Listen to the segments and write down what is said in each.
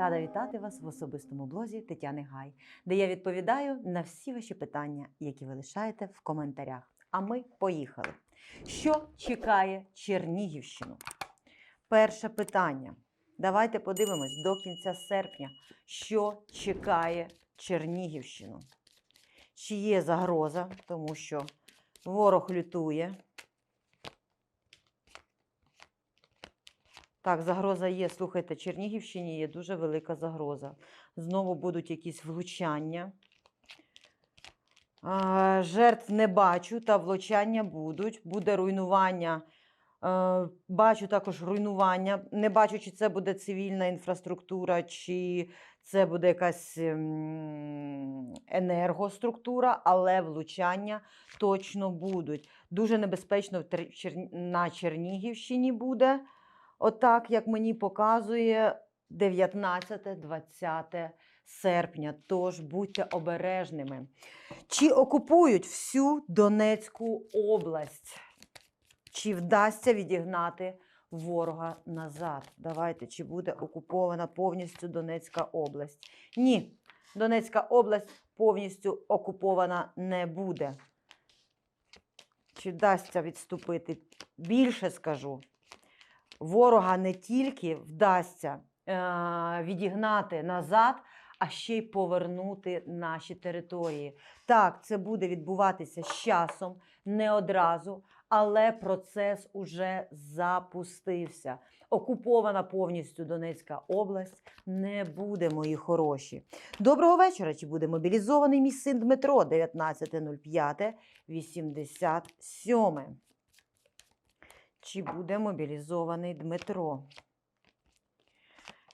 Рада вітати вас в особистому блозі Тетяни Гай, де я відповідаю на всі ваші питання, які ви лишаєте в коментарях. А ми поїхали. Що чекає Чернігівщину? Перше питання. Давайте подивимось до кінця серпня, що чекає Чернігівщину. Чи є загроза, тому що ворог лютує. Так, загроза є. Слухайте, Чернігівщині є дуже велика загроза. Знову будуть якісь влучання. Жертв не бачу, та влучання будуть. Буде руйнування. Е, Бачу також руйнування. Не бачу, чи це буде цивільна інфраструктура, чи це буде якась ем, енергоструктура, але влучання точно будуть. Дуже небезпечно на Чернігівщині буде. Отак, як мені показує 19-20 серпня. Тож будьте обережними. Чи окупують всю Донецьку область? Чи вдасться відігнати ворога назад? Давайте, чи буде окупована повністю Донецька область? Ні, Донецька область повністю окупована не буде. Чи вдасться відступити? Більше скажу ворога не тільки вдасться е, відігнати назад, а ще й повернути наші території. Так, це буде відбуватися з часом, не одразу, але процес уже запустився. Окупована повністю Донецька область не буде, мої хороші. Доброго вечора. Чи буде мобілізований мій син Дмитро 19.05, 87. Чи буде мобілізований Дмитро?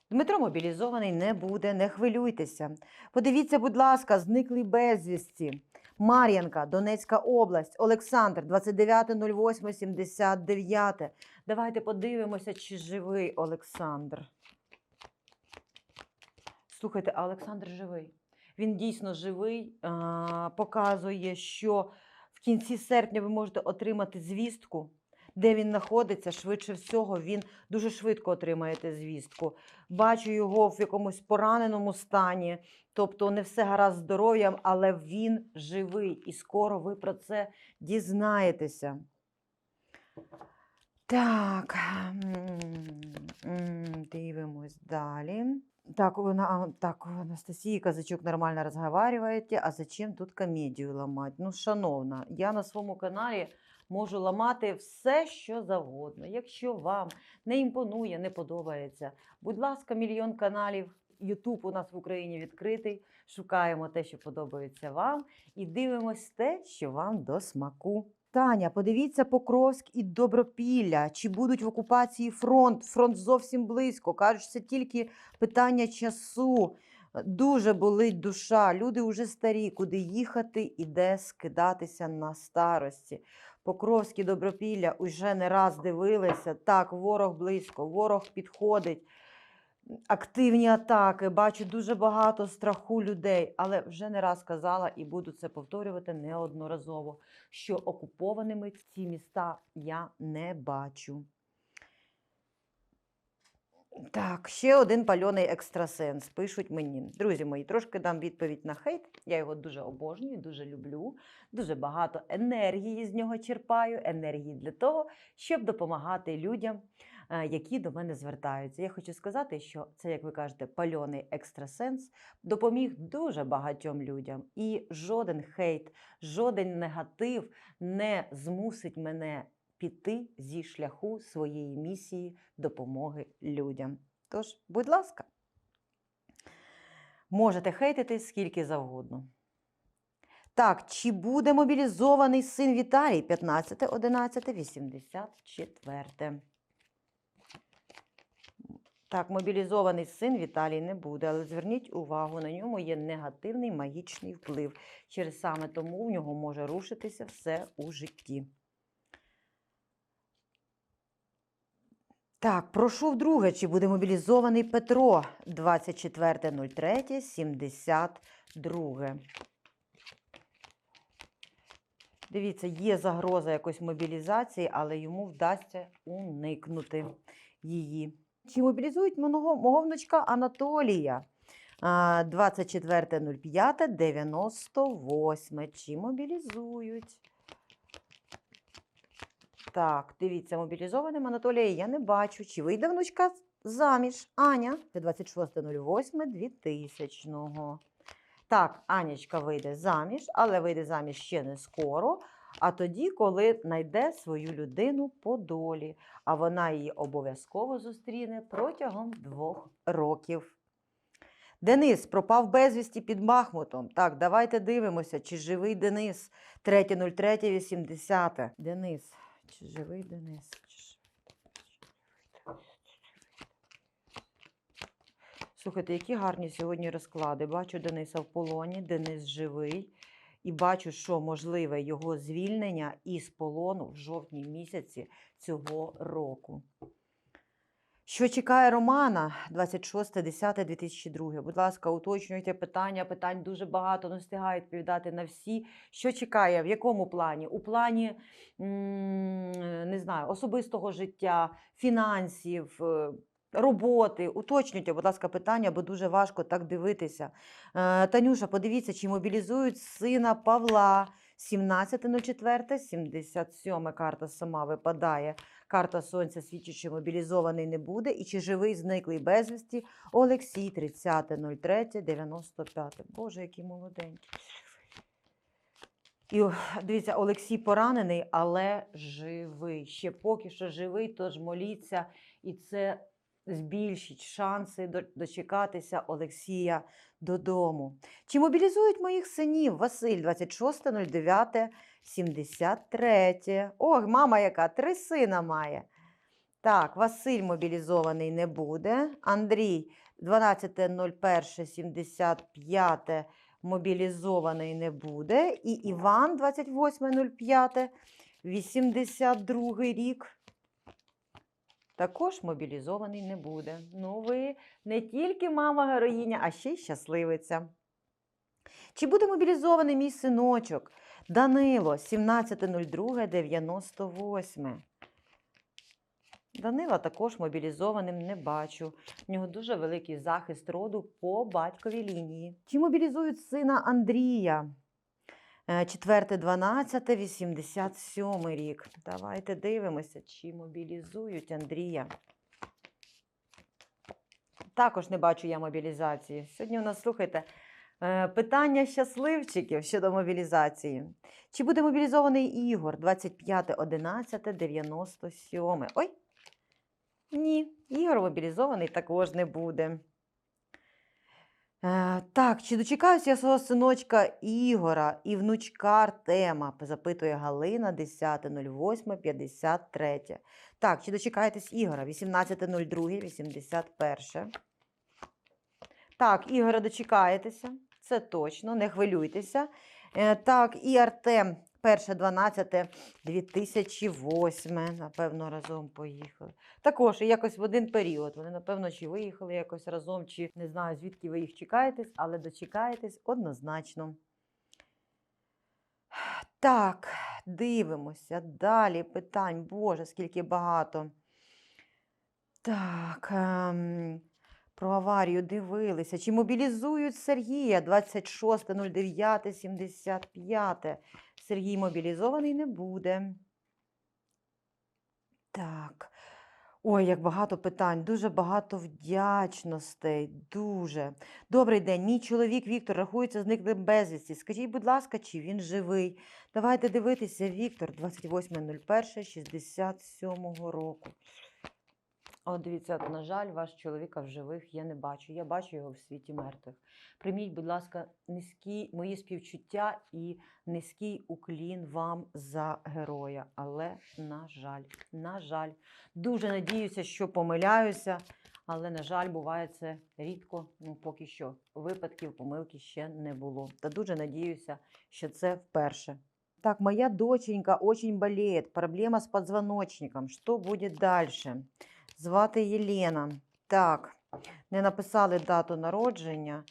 Дмитро мобілізований не буде, не хвилюйтеся. Подивіться, будь ласка, зниклий безвісті. Мар'янка, Донецька область, Олександр, 29.08.79. Давайте подивимося, чи живий Олександр. Слухайте, Олександр живий. Він дійсно живий, показує, що в кінці серпня ви можете отримати звістку, де він знаходиться. Швидше всього, він дуже швидко отримаєте звістку. Бачу його в якомусь пораненому стані, тобто не все гаразд здоров'ям, але він живий, і скоро ви про це дізнаєтеся. Так, дивимось далі. Так, вона, так, Анастасия Казачук нормально разговариваете, а зачем тут комедію ламати? Ну, шановна, я на своєму каналі можу ламати все, що завгодно. Якщо вам не імпонує, не подобається, будь ласка, мільйон каналів. Ютуб у нас в Україні відкритий. Шукаємо те, що подобається вам, і дивимось те, що вам до смаку. Таня, подивіться Покровськ і Добропілля. Чи будуть в окупації фронт? Фронт зовсім близько. Кажуть, це тільки питання часу. Дуже болить душа. Люди вже старі. Куди їхати і де скидатися на старості. Покровські Добропілля уже не раз дивилися. Так, ворог близько, ворог підходить. Активні атаки, бачу дуже багато страху людей, але вже не раз казала і буду це повторювати неодноразово, що окупованими ці міста я не бачу. Так, ще один пальоний екстрасенс. Пишуть мені. Друзі мої, трошки дам відповідь на хейт. Я його дуже обожнюю, дуже люблю. Дуже багато енергії з нього черпаю. Енергії для того, щоб допомагати людям, е, які до мене звертаються. Я хочу сказати, що це, як ви кажете, пальоний екстрасенс допоміг дуже багатьом людям. І жоден хейт, жоден негатив не змусить мене піти зі шляху своєї місії допомоги людям. Тож, будь ласка, можете хейтити скільки завгодно. Так, чи буде мобілізований син Віталій 15, 11, 84. Так, мобілізований син Віталій не буде, але зверніть увагу, на ньому є негативний магічний вплив. Через саме тому в нього може рушитися все у житті. Так, прошу вдруге, чи буде мобілізований Петро 24.03.72. Дивіться, є загроза якоїсь мобілізації, але йому вдасться уникнути її. Чи мобілізують мого, внучка Анатолія? А, 24.05.98. Чи мобілізують? Так, дивіться, мобілізованим Анатолія я не бачу. Чи вийде внучка заміж? Аня. Це 26.08.2000. Так, Анічка вийде заміж, але вийде заміж ще не скоро. А тоді, коли знайде свою людину по долі, а вона її обов'язково зустріне протягом двох років. Денис пропав безвісті під Бахмутом. Так, давайте дивимося, чи живий Денис 3.03.80. Денис, чи живий Денис? Чи живий? Слухайте, які гарні сьогодні розклади. Бачу Дениса в полоні, Денис живий. І бачу, що можливе його звільнення із полону в жовтні місяці цього року. Що чекає Романа 26.10.2002? Будь ласка, уточнюйте питання. Питань дуже багато, не встигаю відповідати на всі. Що чекає? В якому плані? У плані не знаю, особистого життя, фінансів, е, роботи. Уточнюйте, будь ласка, питання, бо дуже важко так дивитися. Е, Танюша, подивіться, чи мобілізують сина Павла 17.04, 77 карта сама випадає. Карта Сонця свідчить, мобілізований не буде. І чи живий зниклий безвісті Олексій 30.03.95. Боже, який молоденький. І дивіться, Олексій поранений, але живий. Ще поки що живий, тож моліться, і це збільшить шанси дочекатися Олексія додому. Чи мобілізують моїх синів? Василь, 26.09.73. Ох, мама яка, три сина має. Так, Василь мобілізований не буде. Андрій 12.01.75 мобілізований не буде. І Іван 28.05, 82 рік. Також мобілізований не буде. Ну, ви не тільки мама героїня, а ще й щасливиця. Чи буде мобілізований мій синочок? Данило, 17.02.98. Данила також мобілізованим не бачу. В нього дуже великий захист роду по батьковій лінії. Чи мобілізують сина Андрія? Е, 4.12.87 рік. Давайте дивимося, чи мобілізують Андрія. Також не бачу я мобілізації. Сьогодні у нас, слухайте, е, питання щасливчиків щодо мобілізації. Чи буде мобілізований Ігор 25.11.97? Ой! Ні, Ігор мобілізований також не буде. Е, так, чи дочекаюся я свого синочка Ігора і внучка Артема? запитує Галина 10.08.53. Так, чи дочекаєтесь Ігора? 18.02.81. Так, Ігора дочекаєтеся, це точно, не хвилюйтеся. Е, так, і Артем, 1.12.2008, напевно, разом поїхали. Також якось в один період. Вони, напевно, чи виїхали якось разом, чи не знаю, звідки ви їх чекаєтесь, але дочекаєтесь однозначно. Так, дивимося. Далі питань. Боже, скільки багато. Так. Ем... Про аварію дивилися. Чи мобілізують Сергія 26.09.75? Сергій мобілізований не буде. Так. Ой, як багато питань, дуже багато вдячностей. Дуже. Добрий день. Мій чоловік Віктор рахується зниклим безвісті. Скажіть, будь ласка, чи він живий? Давайте дивитися, Віктор, 28.01.67 року. О, дивіться, на жаль, ваш чоловіка в живих я не бачу. Я бачу його в світі мертвих. Прийміть, будь ласка, низькі мої співчуття і низький уклін вам за героя. Але, на жаль, на жаль, дуже надіюся, що помиляюся, але, на жаль, буває це рідко, ну поки що. Випадків помилки ще не було. Та дуже надіюся, що це вперше. Так, моя доченька очень болеет. Проблема с позвоночником. Что будет дальше? Звати Єлена. Так, не написали дату народження.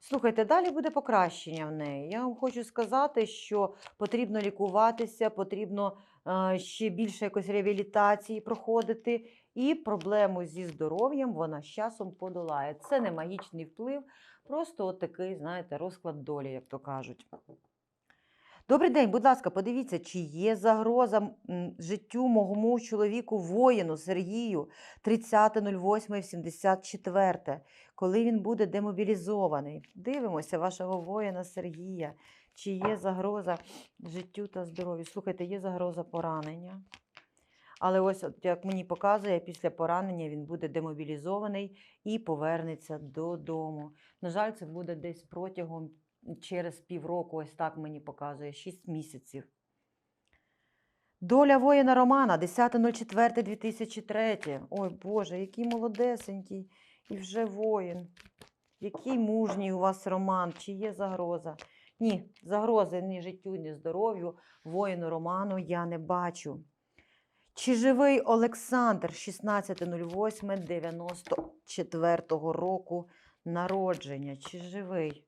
Слухайте, далі буде покращення в неї. Я вам хочу сказати, що потрібно лікуватися, потрібно е, ще більше якось реабілітації проходити, і проблему зі здоров'ям вона з часом подолає. Це не магічний вплив, просто от такий, знаєте, розклад долі, як то кажуть. Добрий день, будь ласка, подивіться, чи є загроза життю моєму чоловіку воїну Сергію 30.08.74, коли він буде демобілізований. Дивимося вашого воїна Сергія, чи є загроза життю та здоров'ю. Слухайте, є загроза поранення. Але ось, як мені показує, після поранення він буде демобілізований і повернеться додому. На жаль, це буде десь протягом через півроку, ось так мені показує, 6 місяців. Доля воїна Романа 10.04.2003. Ой Боже, який молодесенький і вже воїн. Який мужній у вас роман, чи є загроза? Ні, загрози ні життю, ні здоров'ю воїну Роману я не бачу. Чи живий Олександр 16.08.94 року народження? Чи живий?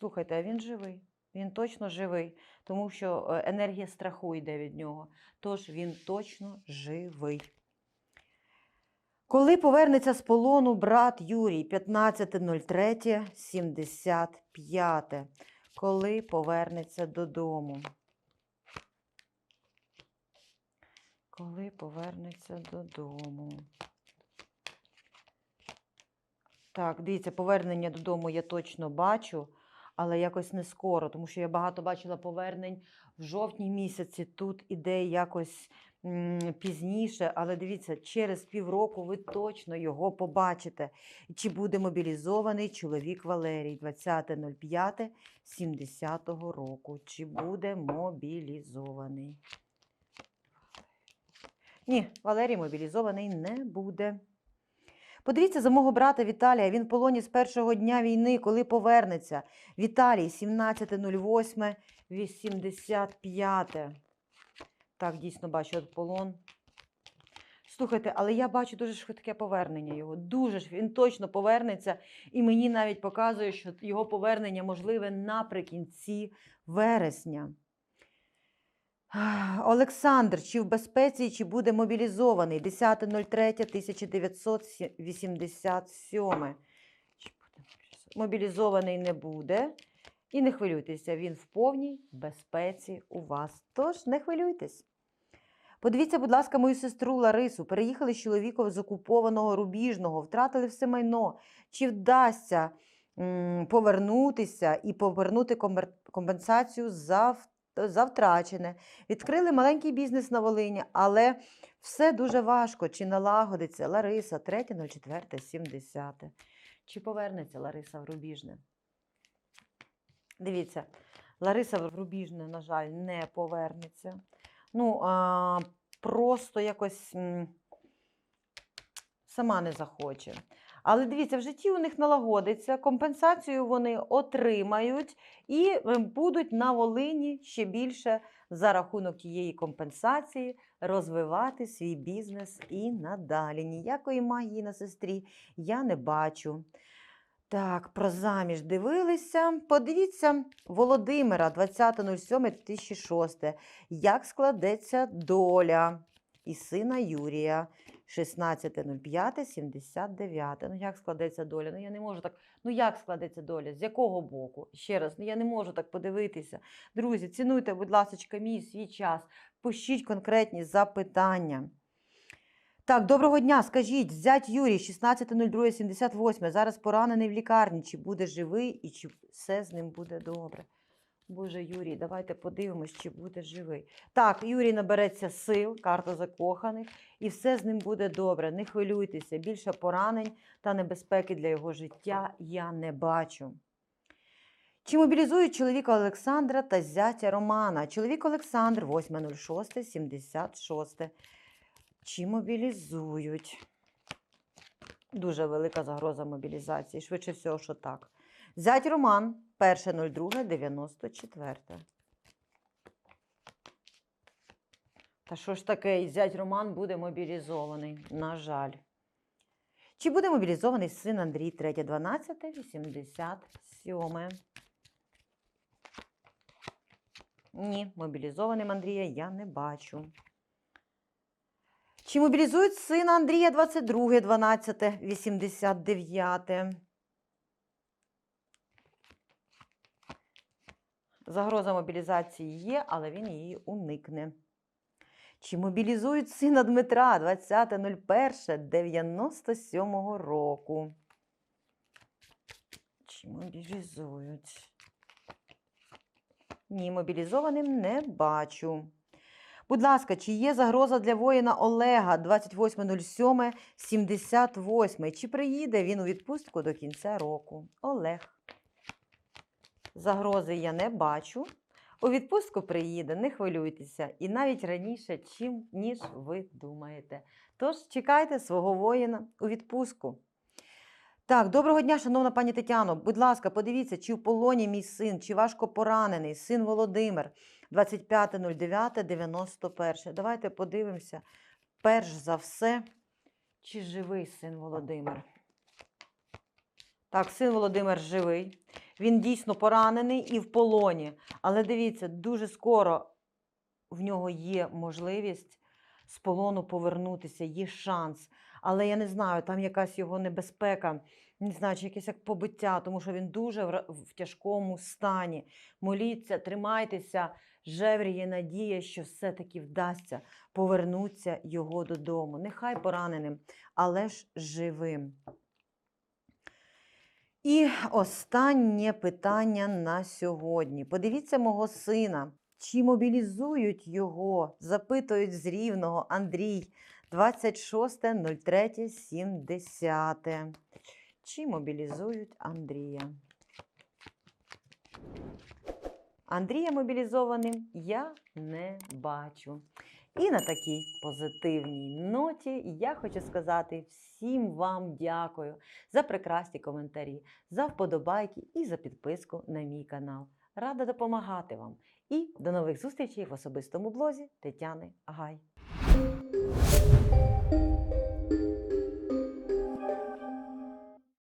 Слухайте, а він живий. Він точно живий, тому що е, енергія страху йде від нього. Тож він точно живий. Коли повернеться з полону брат Юрій 15.03.75. Коли повернеться додому? Коли повернеться додому? Так, дивіться, повернення додому я точно бачу, але якось не скоро, тому що я багато бачила повернень в жовтні місяці. Тут іде якось пізніше, але дивіться, через півроку ви точно його побачите. Чи буде мобілізований чоловік Валерій 20.05.70 року? Чи буде мобілізований? Ні, Валерій мобілізований не буде. Подивіться за мого брата Віталія. Він в полоні з першого дня війни, коли повернеться. Віталій 17.08.85. Так, дійсно бачу от полон. Слухайте, але я бачу дуже швидке повернення його. Дуже ж він точно повернеться, і мені навіть показує, що його повернення можливе наприкінці вересня. Олександр, чи в безпеці, чи буде мобілізований? 10.03.1987. Чи мобілізований? Не буде. І не хвилюйтеся, він в повній безпеці у вас. Тож не хвилюйтесь. Подивіться, будь ласка, мою сестру Ларису. Переїхали з чоловіком з окупованого Рубіжного, втратили все майно. Чи вдасться м, повернутися і повернути компенсацію за, в- за втрачене? Відкрили маленький бізнес на Волині, але все дуже важко. Чи налагодиться Лариса 3.04.70? Чи повернеться Лариса в Рубіжне? Дивіться, Лариса в Рубіжне, на жаль, не повернеться. Ну, а, просто якось сама не захоче. Але дивіться, в житті у них налагодиться, компенсацію вони отримають і е, будуть на Волині ще більше за рахунок тієї компенсації розвивати свій бізнес і надалі. Ніякої магії на сестрі я не бачу. Так, про заміж дивилися. Подивіться Володимира 20.07.2006. Як складеться доля і сина Юрія 16.05.79. Ну, як складеться доля? Ну, я не можу так. Ну, як складеться доля? З якого боку? Ще раз, ну я не можу так подивитися. Друзі, цінуйте, будь ласка, мій свій час. Пишіть конкретні запитання. Так, доброго дня. Скажіть, зять Юрій, 16.02.78, зараз поранений в лікарні. Чи буде живий і чи все з ним буде добре? Боже, Юрій, давайте подивимось, чи буде живий. Так, Юрій набереться сил, карта закоханих, і все з ним буде добре. Не хвилюйтеся. Більше поранень та небезпеки для його життя я не бачу. Чи мобілізують чоловіка Олександра та зятя Романа? Чоловік Олександр 8.06.76. Чи мобілізують? Дуже велика загроза мобілізації. Швидше всього, що так. Зять Роман 1.02.94. Та що ж таке, зять Роман буде мобілізований, на жаль. Чи буде мобілізований син Андрій 3.12.87? Ні, мобілізованим Андрія я не бачу. Чи мобілізують сина Андрія 22, 12, 89? Загроза мобілізації є, але він її уникне. Чи мобілізують сина Дмитра 20.01.97 року? Чи мобілізують? Ні, мобілізованим не бачу. Будь ласка, чи є загроза для воїна Олега 28.07.78? Чи приїде він у відпустку до кінця року? Олег. Загрози я не бачу. У відпустку приїде, не хвилюйтеся, і навіть раніше, чим, ніж ви думаєте. Тож чекайте свого воїна у відпустку. Так, доброго дня, шановна пані Тетяно. Будь ласка, подивіться, чи в полоні мій син, чи важко поранений, син Володимир, 25.09.91. Давайте подивимося, перш за все, чи живий син Володимир. Так, син Володимир живий. Він дійсно поранений і в полоні. Але дивіться, дуже скоро в нього є можливість з полону повернутися, є шанс. Але я не знаю, там якась його небезпека, не знаю, чи якесь як побиття, тому що він дуже в, тяжкому стані. Моліться, тримайтеся, жевріє надія, що все-таки вдасться повернуться його додому. Нехай пораненим, але ж живим. І останнє питання на сьогодні. Подивіться мого сина. Чи мобілізують його? Запитують з рівного Андрій 26.03.70. Чи мобілізують Андрія? Андрія мобілізованим я не бачу. І на такій позитивній ноті я хочу сказати всім вам дякую за прекрасні коментарі, за вподобайки і за підписку на мій канал. Рада допомагати вам. І до нових зустрічей в особистому блозі Тетяни Гай.